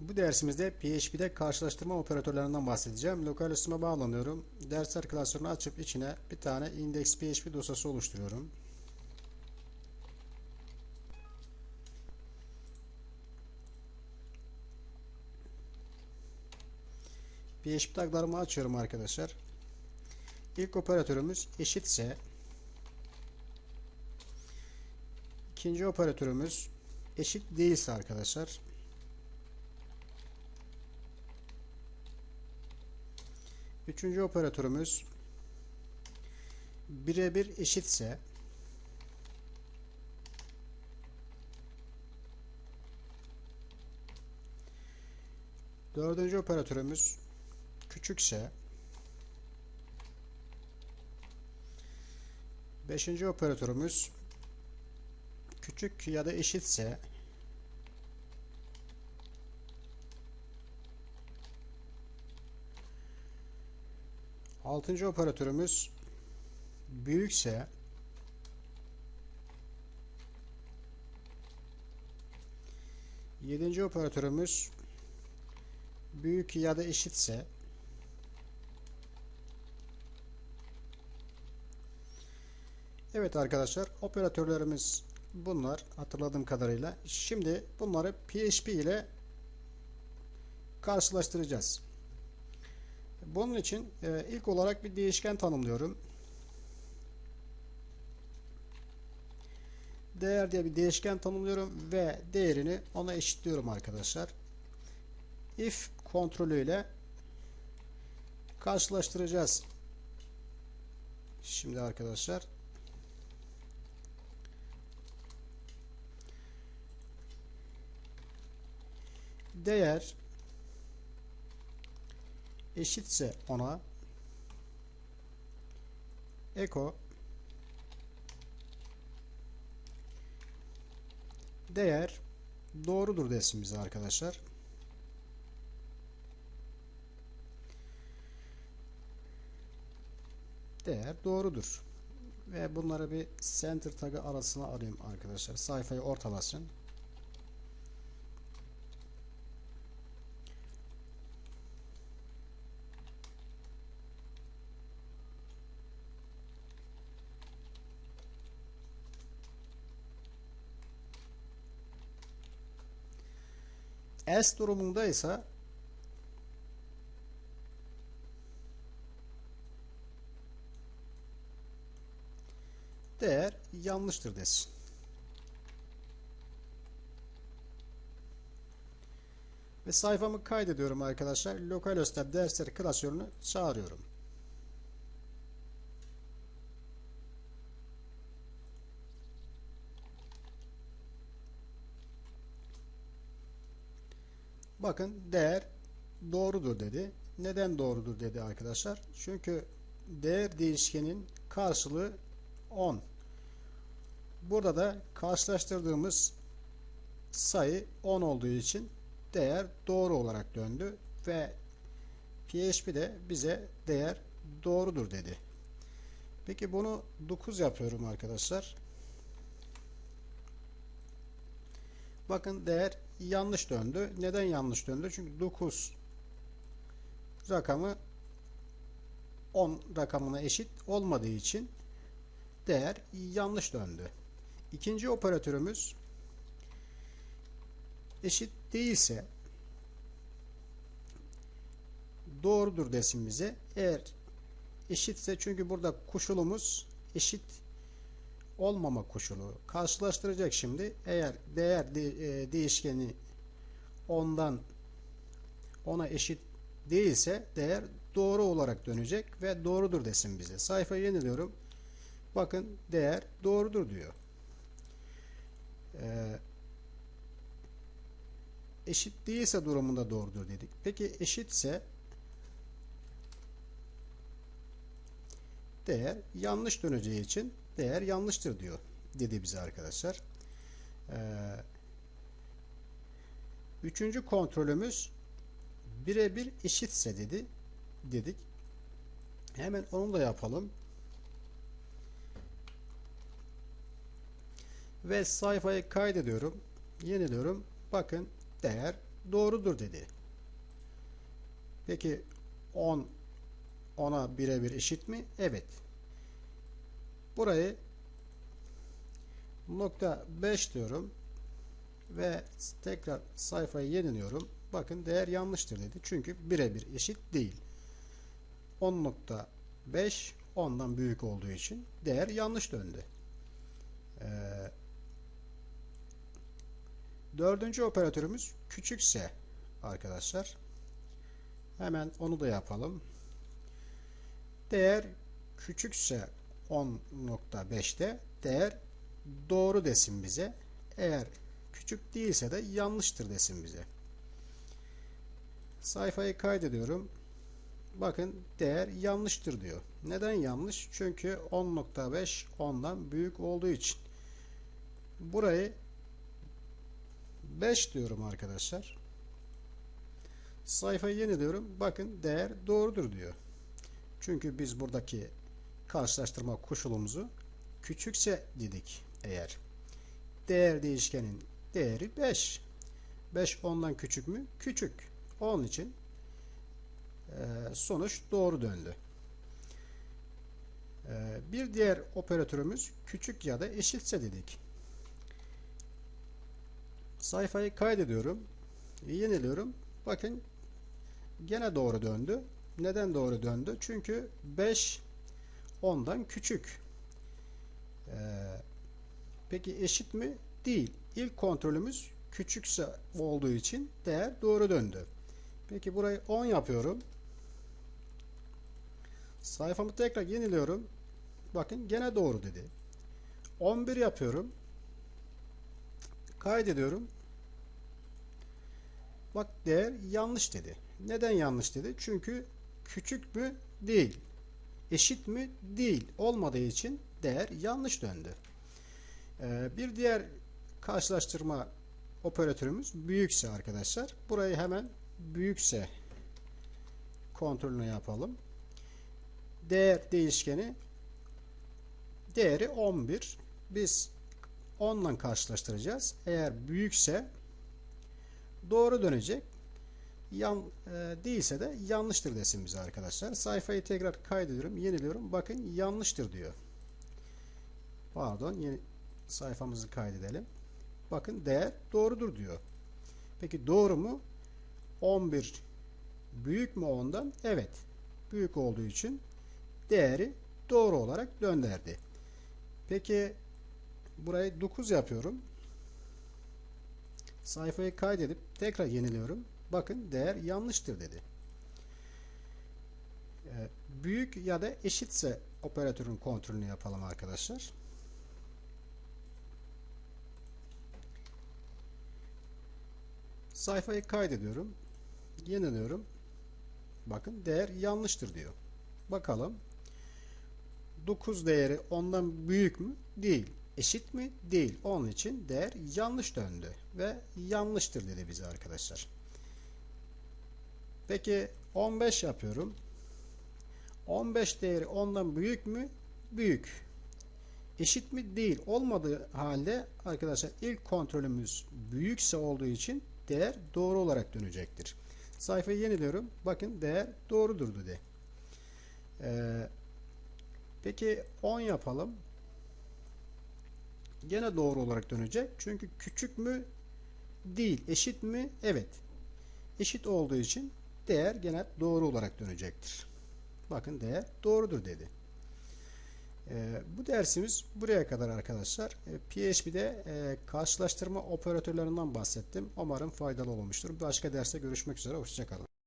Bu dersimizde PHP'de karşılaştırma operatörlerinden bahsedeceğim. Lokal üstüme bağlanıyorum. Dersler klasörünü açıp içine bir tane index.php dosyası oluşturuyorum. PHP taglarımı açıyorum arkadaşlar. İlk operatörümüz eşitse ikinci operatörümüz eşit değilse arkadaşlar Üçüncü operatörümüz birebir eşitse dördüncü operatörümüz küçükse beşinci operatörümüz küçük ya da eşitse Altıncı operatörümüz büyükse yedinci operatörümüz büyük ya da eşitse Evet arkadaşlar operatörlerimiz bunlar hatırladığım kadarıyla. Şimdi bunları PHP ile karşılaştıracağız. Bunun için e, ilk olarak bir değişken tanımlıyorum. Değer diye bir değişken tanımlıyorum ve değerini ona eşitliyorum arkadaşlar. If kontrolüyle karşılaştıracağız. Şimdi arkadaşlar değer eşitse ona eko değer doğrudur desin bize arkadaşlar. Değer doğrudur. Ve bunları bir center tagı arasına alayım arkadaşlar. Sayfayı ortalasın. S durumunda ise değer yanlıştır desin. Ve sayfamı kaydediyorum arkadaşlar. Localhost'ta dersleri klasörünü çağırıyorum. Bakın değer doğrudur dedi. Neden doğrudur dedi arkadaşlar. Çünkü değer değişkenin karşılığı 10. Burada da karşılaştırdığımız sayı 10 olduğu için değer doğru olarak döndü ve PHP de bize değer doğrudur dedi. Peki bunu 9 yapıyorum arkadaşlar. Bakın değer yanlış döndü. Neden yanlış döndü? Çünkü 9 rakamı 10 rakamına eşit olmadığı için değer yanlış döndü. İkinci operatörümüz eşit değilse doğrudur desin bize. Eğer eşitse çünkü burada koşulumuz eşit olmama koşulu karşılaştıracak şimdi. Eğer değer de, e, değişkeni ondan ona eşit değilse değer doğru olarak dönecek ve doğrudur desin bize. Sayfayı yeniliyorum. Bakın değer doğrudur diyor. Ee, eşit değilse durumunda doğrudur dedik. Peki eşitse değer yanlış döneceği için değer yanlıştır diyor dedi bize arkadaşlar. Ee, üçüncü kontrolümüz birebir eşitse dedi dedik. Hemen onu da yapalım. Ve sayfayı kaydediyorum. Yeniliyorum. Bakın değer doğrudur dedi. Peki 10 10'a birebir eşit mi? Evet. Burayı nokta 5 diyorum ve tekrar sayfayı yeniliyorum. Bakın değer yanlıştır dedi. Çünkü birebir eşit değil. 10.5 10'dan büyük olduğu için değer yanlış döndü. Ee, dördüncü operatörümüz küçükse arkadaşlar hemen onu da yapalım. Değer küçükse 10.5'te değer doğru desin bize. Eğer küçük değilse de yanlıştır desin bize. Sayfayı kaydediyorum. Bakın değer yanlıştır diyor. Neden yanlış? Çünkü 10.5 10'dan büyük olduğu için. Burayı 5 diyorum arkadaşlar. Sayfayı yeniliyorum. Bakın değer doğrudur diyor. Çünkü biz buradaki karşılaştırma koşulumuzu küçükse dedik eğer. Değer değişkenin değeri 5. 5 10'dan küçük mü? Küçük. Onun için e, sonuç doğru döndü. E, bir diğer operatörümüz küçük ya da eşitse dedik. Sayfayı kaydediyorum. Yeniliyorum. Bakın gene doğru döndü. Neden doğru döndü? Çünkü 5 10'dan küçük. Ee, peki eşit mi? Değil. İlk kontrolümüz küçükse olduğu için değer doğru döndü. Peki burayı 10 yapıyorum. Sayfamı tekrar yeniliyorum. Bakın gene doğru dedi. 11 yapıyorum. Kaydediyorum. Bak değer yanlış dedi. Neden yanlış dedi? Çünkü küçük mü? Değil. Eşit mi? Değil. Olmadığı için değer yanlış döndü. Ee, bir diğer karşılaştırma operatörümüz büyükse arkadaşlar. Burayı hemen büyükse kontrolünü yapalım. Değer değişkeni değeri 11. Biz 10 ile karşılaştıracağız. Eğer büyükse doğru dönecek. Yan, e, değilse de yanlıştır desin bize arkadaşlar. Sayfayı tekrar kaydediyorum. Yeniliyorum. Bakın yanlıştır diyor. Pardon. Yeni sayfamızı kaydedelim. Bakın değer doğrudur diyor. Peki doğru mu? 11 büyük mü ondan? Evet. Büyük olduğu için değeri doğru olarak döndürdü. Peki burayı 9 yapıyorum. Sayfayı kaydedip tekrar yeniliyorum. Bakın değer yanlıştır dedi. Ee, büyük ya da eşitse operatörün kontrolünü yapalım arkadaşlar. Sayfayı kaydediyorum. Yeniliyorum. Bakın değer yanlıştır diyor. Bakalım. 9 değeri ondan büyük mü? Değil. Eşit mi? Değil. Onun için değer yanlış döndü. Ve yanlıştır dedi bize arkadaşlar. Peki 15 yapıyorum. 15 değeri ondan büyük mü? Büyük. Eşit mi? Değil. Olmadığı halde arkadaşlar ilk kontrolümüz büyükse olduğu için değer doğru olarak dönecektir. Sayfayı yeniliyorum. Bakın değer doğrudur dedi. Ee, peki 10 yapalım. Gene doğru olarak dönecek. Çünkü küçük mü? Değil. Eşit mi? Evet. Eşit olduğu için değer gene doğru olarak dönecektir. Bakın değer doğrudur dedi. Ee, bu dersimiz buraya kadar arkadaşlar. Ee, PHP'de e, karşılaştırma operatörlerinden bahsettim. Umarım faydalı olmuştur. Başka derste görüşmek üzere. Hoşçakalın.